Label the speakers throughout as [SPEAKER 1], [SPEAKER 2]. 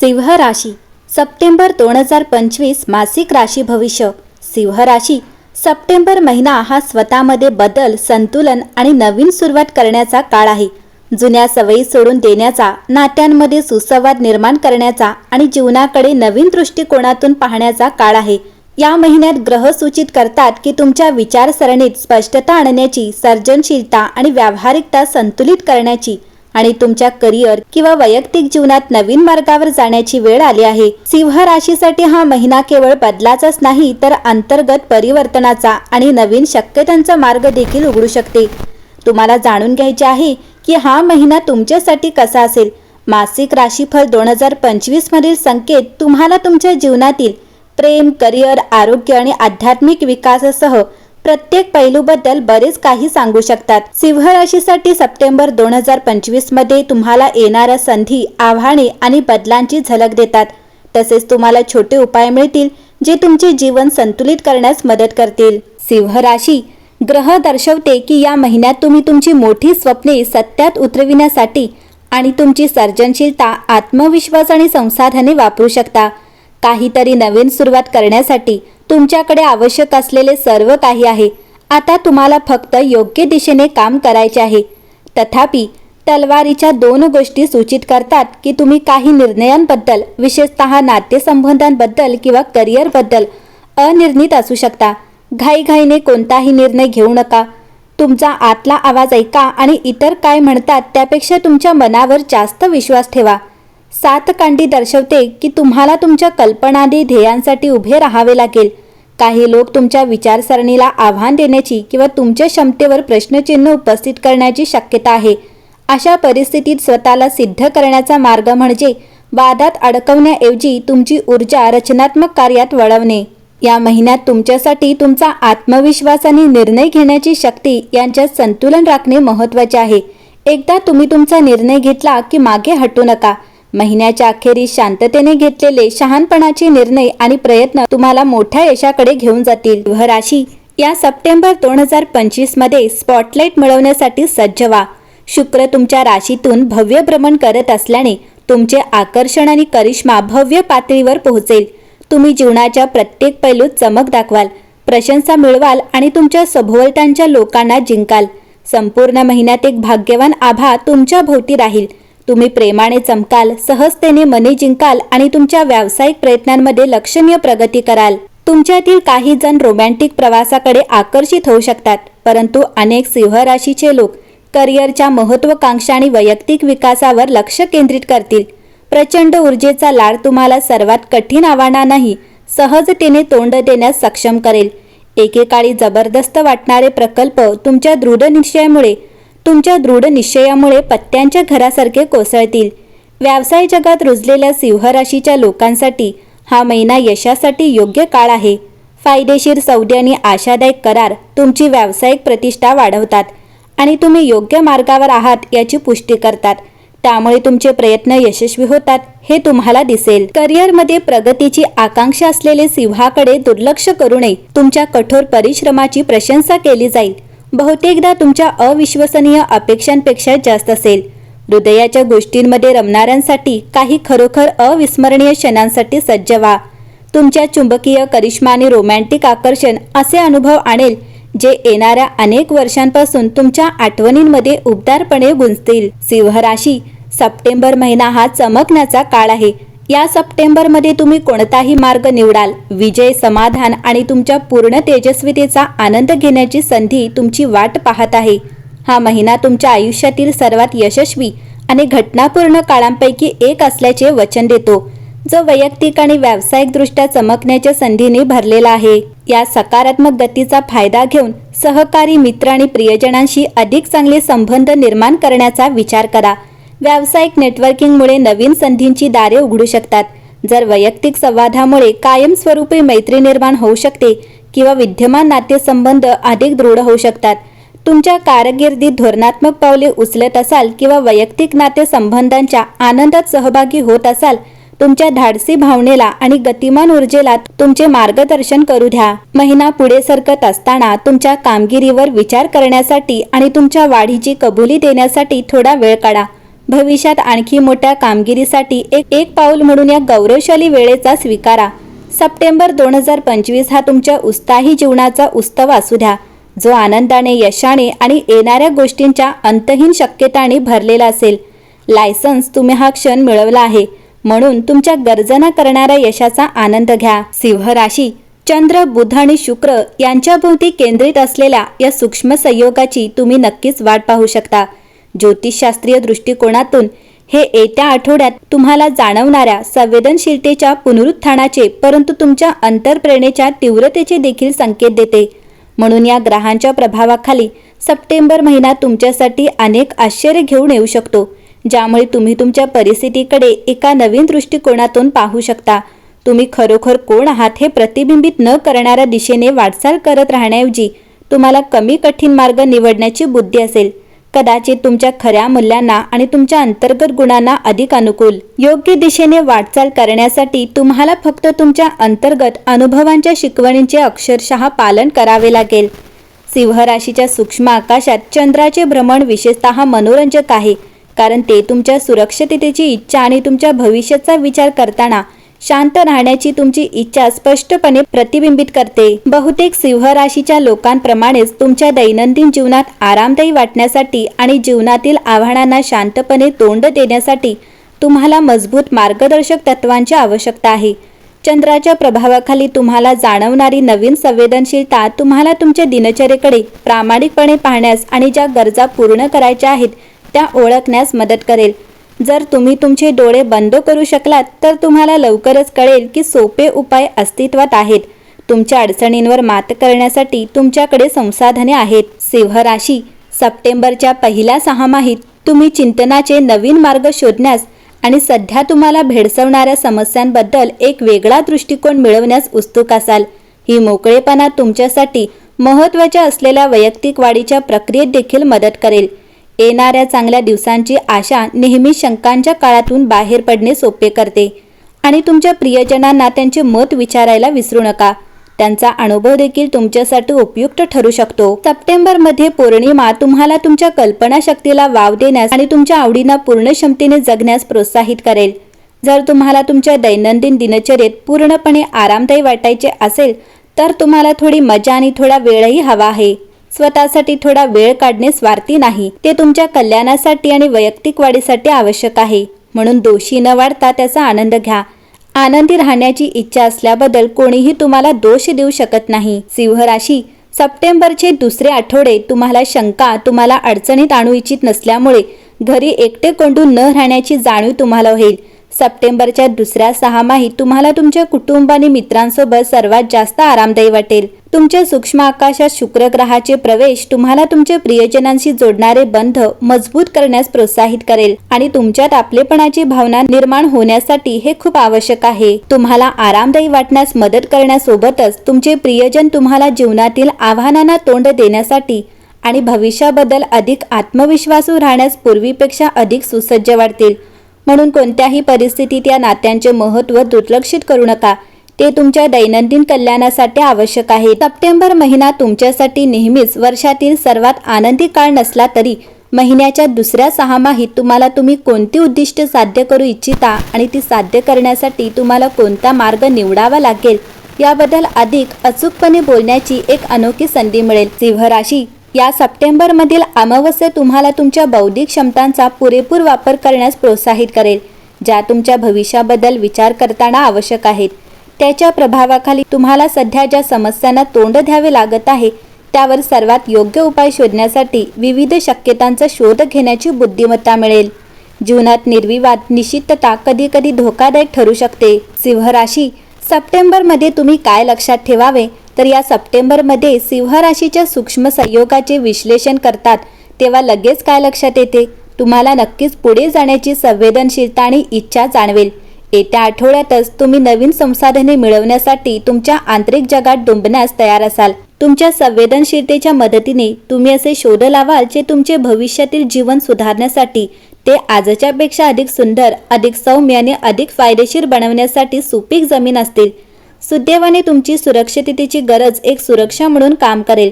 [SPEAKER 1] सिंह राशी सप्टेंबर दोन हजार पंचवीस मासिक राशी भविष्य. सिंह राशी सप्टेंबर महिना हा स्वतःमध्ये बदल संतुलन आणि नवीन सुरुवात करण्याचा काळ आहे. जुन्या सवयी सोडून देण्याचा नात्यांमध्ये सुसंवाद निर्माण करण्याचा आणि जीवनाकडे नवीन दृष्टिकोनातून पाहण्याचा काळ आहे. या महिन्यात ग्रह सूचित करतात की तुमच्या विचारसरणीत स्पष्टता आणण्याची सर्जनशीलता आणि व्यावहारिकता संतुलित करण्याची आणि तुमच्या करिअर किंवा वैयक्तिक जीवनात नवीन मार्गावर जाण्याची वेळ आली आहे. सिंह राशीसाठी हा महिना केवळ बदलाचाच नाही तर अंतर्गत परिवर्तनाचा आणि नवीन शक्यतांचा मार्ग देखील उघडू शकते. तुम्हाला जाणून घ्यायचे आहे की हा महिना तुमच्यासाठी कसा असेल? मासिक राशीफळ दोन हजार पंचवीस मधील संकेत तुम्हाला तुमच्या जीवनातील प्रेम करिअर आरोग्य आणि आध्यात्मिक विकासासह प्रत्येक पैलूबद्दल बरेच काही सांगू शकतात. सिंह राशीसाठी सप्टेंबर दोन हजार पंचवीसमध्ये तुम्हाला येणाऱ्या संधी आव्हाने आणि बदलांची झलक देतात. तसेच तुम्हाला छोटे उपाय मिळतील जे तुमचे जीवन संतुलित करण्यास मदत करतील. सिंह राशी ग्रह दर्शवते की या महिन्यात तुम्ही तुमची मोठी स्वप्ने सत्यात उतरविण्यासाठी आणि तुमची सर्जनशीलता आत्मविश्वास आणि संसाधने वापरू शकता. काहीतरी नवीन सुरुवात करण्यासाठी तुमच्याकडे आवश्यक असलेले सर्व काही आहे. आता तुम्हाला फक्त योग्य दिशेने काम करायचे आहे. तथापि तलवारीच्या दोन गोष्टी सूचित करतात की तुम्ही काही निर्णयांबद्दल विशेषतः नातेसंबंधांबद्दल किंवा करिअरबद्दल अनिर्णित असू शकता. घाईघाईने कोणताही निर्णय घेऊ नका. तुमचा आतला आवाज ऐका आणि इतर काय म्हणतात त्यापेक्षा तुमच्या मनावर जास्त विश्वास ठेवा. सातकांडी दर्शवते की तुम्हाला तुमच्या कल्पनादी ध्येयांसाठी उभे राहावे लागेल. काही लोक तुमच्या विचारसरणीला आव्हान देण्याची किंवा तुमच्या क्षमतेवर प्रश्नचिन्ह उपस्थित करण्याची शक्यता आहे. अशा परिस्थितीत स्वतःला सिद्ध करण्याचा मार्ग म्हणजे वादात अडकवण्याऐवजी तुमची ऊर्जा रचनात्मक कार्यात वळवणे. या महिन्यात तुमच्यासाठी तुमचा आत्मविश्वास आणि निर्णय घेण्याची शक्ती यांच्यात संतुलन राखणे महत्त्वाचे आहे. एकदा तुम्ही तुमचा निर्णय घेतला की मागे हटू नका. महिन्याच्या अखेरीस शांततेने घेतलेले शहाणपणाचे निर्णय आणि प्रयत्न तुम्हाला मोठ्या यशाकडे घेऊन जातील. ग्रह राशी या सप्टेंबर दोन हजार पंचवीसमध्ये स्पॉटलाइट मिळवण्यासाठी सज्ज व्हा. शुक्र तुमच्या राशीतून भव्य भ्रमण करत असल्याने तुमचे आकर्षण आणि करिश्मा भव्य पातळीवर पोहोचेल. तुम्ही जीवनाच्या प्रत्येक पैलूत चमक दाखवाल प्रशंसा मिळवाल आणि तुमच्या सभोवतांच्या लोकांना जिंकाल. संपूर्ण महिन्यात एक भाग्यवान आभा तुमच्या भोवती राहील. तुम्ही प्रेमाने चमकाल सहजतेने मने जिंकाल आणि तुमच्या व्यावसायिक प्रयत्नांमध्ये लक्षणीय प्रगती कराल. तुमच्यातील काही जण रोमॅन्टिक प्रवासाकडे आकर्षित होऊ शकतात परंतु अनेक सिंहराशीचे लोक करिअरच्या महत्वाकांक्षा आणि वैयक्तिक विकासावर लक्ष केंद्रित करतील. प्रचंड ऊर्जेचा लाड तुम्हाला सर्वात कठीण आव्हानांनाही सहजतेने तोंड देण्यास सक्षम करेल. एकेकाळी जबरदस्त वाटणारे प्रकल्प तुमच्या दृढनिश्चयामुळे निश्चयामुळे तुमच्या दृढ निश्चयामुळे पत्त्यांच्या घरासारखे कोसळतील. व्यवसाय जगात रुजलेल्या सिंहराशीच्या लोकांसाठी हा महिना यशासाठी योग्य काळ आहे. फायदेशीर सौदे आणि आशादायक करार तुमची व्यावसायिक प्रतिष्ठा वाढवतात आणि तुम्ही योग्य मार्गावर आहात याची पुष्टी करतात. त्यामुळे तुमचे प्रयत्न यशस्वी होतात हे तुम्हाला दिसेल. करिअरमध्ये प्रगतीची आकांक्षा असलेले सिंहाकडे दुर्लक्ष करू नये. तुमच्या कठोर परिश्रमाची प्रशंसा केली जाईल. बहुतेकदा तुमच्या अविश्वसनीय अपेक्षांपेक्षा जास्त असेल. हृदयाच्या गोष्टींमध्ये रमणाऱ्यांसाठी काही खरोखर अविस्मरणीय क्षणांसाठी सज्ज व्हा. तुमच्या चुंबकीय करिश्मा आणि रोमॅन्टिक आकर्षण असे अनुभव आणेल जे येणाऱ्या अनेक वर्षांपासून तुमच्या आठवणींमध्ये उबदारपणे गुंजतील. सिंह राशी सप्टेंबर महिना हा चमकण्याचा काळ आहे. या सप्टेंबरमध्ये तुम्ही कोणताही मार्ग निवडाल विजय समाधान आणि तुमच्या पूर्ण तेजस्वितेचा आनंद घेण्याची संधी तुमची वाट पाहत आहे. हा महिना तुमच्या आयुष्यातील सर्वात यशस्वी आणि घटनापूर्ण काळांपैकी एक असल्याचे वचन देतो जो वैयक्तिक आणि व्यावसायिकदृष्ट्या चमकण्याच्या संधीने भरलेला आहे. या सकारात्मक गतीचा फायदा घेऊन सहकारी मित्र आणि प्रियजनांशी अधिक चांगले संबंध निर्माण करण्याचा विचार करा. व्यावसायिक नेटवर्किंगमुळे नवीन संधींची दारे उघडू शकतात. जर वैयक्तिक संवादामुळे कायमस्वरूपी मैत्री निर्माण होऊ शकते किंवा विद्यमान नातेसंबंध अधिक दृढ होऊ शकतात. तुमच्या कारकिर्दीत धोरणात्मक पावले उचलत असाल किंवा वैयक्तिक नातेसंबंधांच्या आनंदात सहभागी होत असाल तुमच्या धाडसी भावनेला आणि गतिमान ऊर्जेला तुमचे मार्गदर्शन करू द्या. महिना पुढे सरकत असताना तुमच्या कामगिरीवर विचार करण्यासाठी आणि तुमच्या वाढीची कबुली देण्यासाठी थोडा वेळ काढा. भविष्यात आणखी मोठ्या कामगिरीसाठी एक एक पाऊल म्हणून या गौरवशाली वेळेचा स्वीकारा. सप्टेंबर दोन हजार पंचवीस हा तुमच्या उत्साही जीवनाचा उत्सव असू द्या. जो आनंदाने यशाने आणि येणाऱ्या गोष्टींच्या अंतहीन शक्यताने भरलेला असेल. लायसन्स तुम्ही हा क्षण मिळवला आहे. म्हणून तुमच्या गर्जना करणाऱ्या यशाचा आनंद घ्या. सिंह राशी चंद्र बुध आणि शुक्र यांच्या भोवती केंद्रित असलेल्या या सूक्ष्म संयोगाची तुम्ही नक्कीच वाट पाहू शकता. ज्योतिषशास्त्रीय दृष्टिकोनातून हे येत्या आठवड्यात तुम्हाला जाणवणाऱ्या संवेदनशीलतेच्या पुनरुत्थानाचे परंतु तुमच्या अंतरप्रेरणेच्या तीव्रतेचे देखील संकेत देते. म्हणून या ग्रहांच्या प्रभावाखाली सप्टेंबर महिना तुमच्यासाठी अनेक आश्चर्य घेऊन येऊ शकतो ज्यामुळे तुम्ही तुमच्या परिस्थितीकडे एका नवीन दृष्टिकोनातून पाहू शकता. तुम्ही खरोखर कोण आहात हे प्रतिबिंबित न करणाऱ्या दिशेने वाटचाल करत राहण्याऐवजी तुम्हाला कमी कठीण मार्ग निवडण्याची बुद्धी असेल. कदाचित तुमच्या खऱ्या मूल्यांना आणि तुमच्या अंतर्गत गुणांना अधिक अनुकूल. योग्य दिशेने वाटचाल करण्यासाठी तुम्हाला फक्त तुमच्या अंतर्गत अनुभवांच्या शिकवणींचे अक्षरशः पालन करावे लागेल. सिंह राशीच्या सूक्ष्म आकाशात चंद्राचे भ्रमण विशेषतः मनोरंजक आहे कारण ते तुमच्या सुरक्षिततेची इच्छा आणि तुमच्या भविष्याचा विचार करताना शांत राहण्याची तुमची इच्छा स्पष्टपणे प्रतिबिंबित करते. बहुतेक सिंह राशीच्या लोकांप्रमाणेच तुमच्या दैनंदिन जीवनात आरामदायी वाटण्यासाठी आणि जीवनातील आव्हानांना शांतपणे तोंड देण्यासाठी तुम्हाला मजबूत मार्गदर्शक तत्वांची आवश्यकता आहे. चंद्राच्या प्रभावाखाली तुम्हाला जाणवणारी नवीन संवेदनशीलता तुम्हाला तुमच्या दिनचर्येकडे प्रामाणिकपणे पाहण्यास आणि ज्या गरजा पूर्ण करायच्या आहेत त्या ओळखण्यास मदत करेल. जर तुम्ही तुमचे डोळे बंद करू शकलात तर तुम्हाला लवकरच कळेल की सोपे उपाय अस्तित्वात आहेत. तुमच्या अडचणींवर मात करण्यासाठी तुमच्याकडे संसाधने आहेत. सिंह राशी सप्टेंबरच्या पहिल्या सहामाहीत तुम्ही चिंतनाचे नवीन मार्ग शोधण्यास आणि सध्या तुम्हाला भेडसवणाऱ्या समस्यांबद्दल एक वेगळा दृष्टिकोन मिळवण्यास उत्सुक असाल. ही मोकळेपणा तुमच्यासाठी महत्त्वाच्या असलेल्या वैयक्तिक वाढीच्या प्रक्रियेत देखील मदत करेल. येणाऱ्या चांगल्या दिवसांची आशा नेहमी शंकांच्या काळातून बाहेर पडणे सोपे करते. आणि तुमच्या प्रियजनांना त्यांचे मत विचारायला विसरू नका. त्यांचा अनुभव देखील तुमच्यासाठी उपयुक्त ठरू शकतो. सप्टेंबरमध्ये पौर्णिमा तुम्हाला तुमच्या कल्पनाशक्तीला वाव देण्यास आणि तुमच्या आवडींना पूर्ण क्षमतेने जगण्यास प्रोत्साहित करेल. जर तुम्हाला तुमच्या दैनंदिन दिनचर्येत पूर्णपणे आरामदायी वाटायचे असेल तर तुम्हाला थोडी मजा आणि थोडा वेळही हवा आहे. स्वतःसाठी थोडा वेळ काढणे स्वार्थी नाही. ते तुमच्या कल्याणासाठी आणि वैयक्तिक वाढीसाठी आवश्यक आहे. म्हणून दोषी न वाढता त्याचा आनंद घ्या. आनंदी राहण्याची इच्छा असल्याबद्दल कोणीही तुम्हाला दोष देऊ शकत नाही. सिंह राशी सप्टेंबरचे दुसरे आठवडे तुम्हाला शंका तुम्हाला अडचणीत आणू इच्छित नसल्यामुळे घरी एकटे कोंडून न राहण्याची जाणीव तुम्हाला होईल. सप्टेंबरच्या दुसऱ्या सहामाही तुम्हाला तुमच्या कुटुंब आणि मित्रांसोबत सर्वात जास्त आरामदायी वाटेल. तुमच्या सूक्ष्म आकाशात शुक्र ग्रहाचे प्रवेश तुम्हाला तुमच्या प्रियजनांशी जोडणारे बंध मजबूत करण्यास प्रोत्साहित करेल आणि तुमच्यात आपलेपणाची भावना निर्माण होण्यासाठी हे खूप आवश्यक आहे. तुम्हाला आरामदायी वाटण्यास मदत करण्यासोबतच तुमचे प्रियजन तुम्हाला जीवनातील आव्हानांना तोंड देण्यासाठी आणि भविष्याबद्दल अधिक आत्मविश्वासू राहण्यास पूर्वीपेक्षा अधिक सुसज्ज वाटतील. म्हणून कोणत्याही परिस्थितीत या नात्यांचे महत्त्व दुर्लक्षित करू नका. ते तुमच्या दैनंदिन कल्याणासाठी आवश्यक आहे. सप्टेंबर महिना तुमच्यासाठी नेहमीच वर्षातील सर्वात आनंदी काळ नसला तरी महिन्याच्या दुसऱ्या सहामाहीत तुम्हाला तुम्ही कोणती उद्दिष्ट साध्य करू इच्छिता आणि ती साध्य करण्यासाठी तुम्हाला कोणता मार्ग निवडावा लागेल याबद्दल अधिक अचूकपणे बोलण्याची एक अनोखी संधी मिळेल. सिंह राशी या सप्टेंबरमधील अमावस्या तुम्हाला तुमच्या बौद्धिक क्षमतांचा पुरेपूर वापर करण्यास प्रोत्साहित करेल ज्या तुमच्या भविष्याबद्दल विचार करताना आवश्यक आहेत. त्याच्या प्रभावाखाली तुम्हाला सध्या ज्या समस्यांना तोंड द्यावे लागत आहे त्यावर सर्वात योग्य उपाय शोधण्यासाठी विविध शक्यतांचा शोध घेण्याची बुद्धिमत्ता मिळेल. जीवनात निर्विवाद निश्चितता कधी कधी धोकादायक ठरू शकते. सिंह राशी सप्टेंबरमध्ये तुम्ही काय लक्षात ठेवावे? तर या सप्टेंबरमध्ये सिंह राशीच्या सूक्ष्म संयोगाचे विश्लेषण करतात. तेव्हा लगेच काय लक्षात येते? तुम्हाला नक्कीच पुढे जाण्याची संवेदनशीलता आणि इच्छा जाणवेल. येत्या आठवड्यातच तुम्ही नवीन संसाधने मिळवण्यासाठी तुमच्या आंतरिक जगात डुंबण्यास तयार असाल. तुमच्या संवेदनशीलतेच्या मदतीने तुम्ही असे शोध लावाल जे तुमचे भविष्यातील जीवन सुधारण्यासाठी ते आजच्यापेक्षा अधिक सुंदर अधिक सौम्य आणि अधिक फायदेशीर बनवण्यासाठी सुपीक जमीन असतील. सुदैवाने तुमची सुरक्षिततेची गरज एक सुरक्षा म्हणून काम करेल.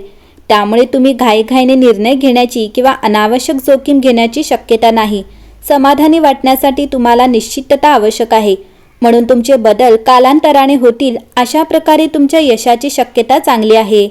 [SPEAKER 1] त्यामुळे तुम्ही घाईघाईने निर्णय घेण्याची किंवा अनावश्यक जोखीम घेण्याची शक्यता नाही. समाधानी वाटण्यासाठी तुम्हाला निश्चितता आवश्यक आहे. म्हणून तुमचे बदल कालांतराने होतील अशा प्रकारे तुमच्या यशाची शक्यता चांगली आहे.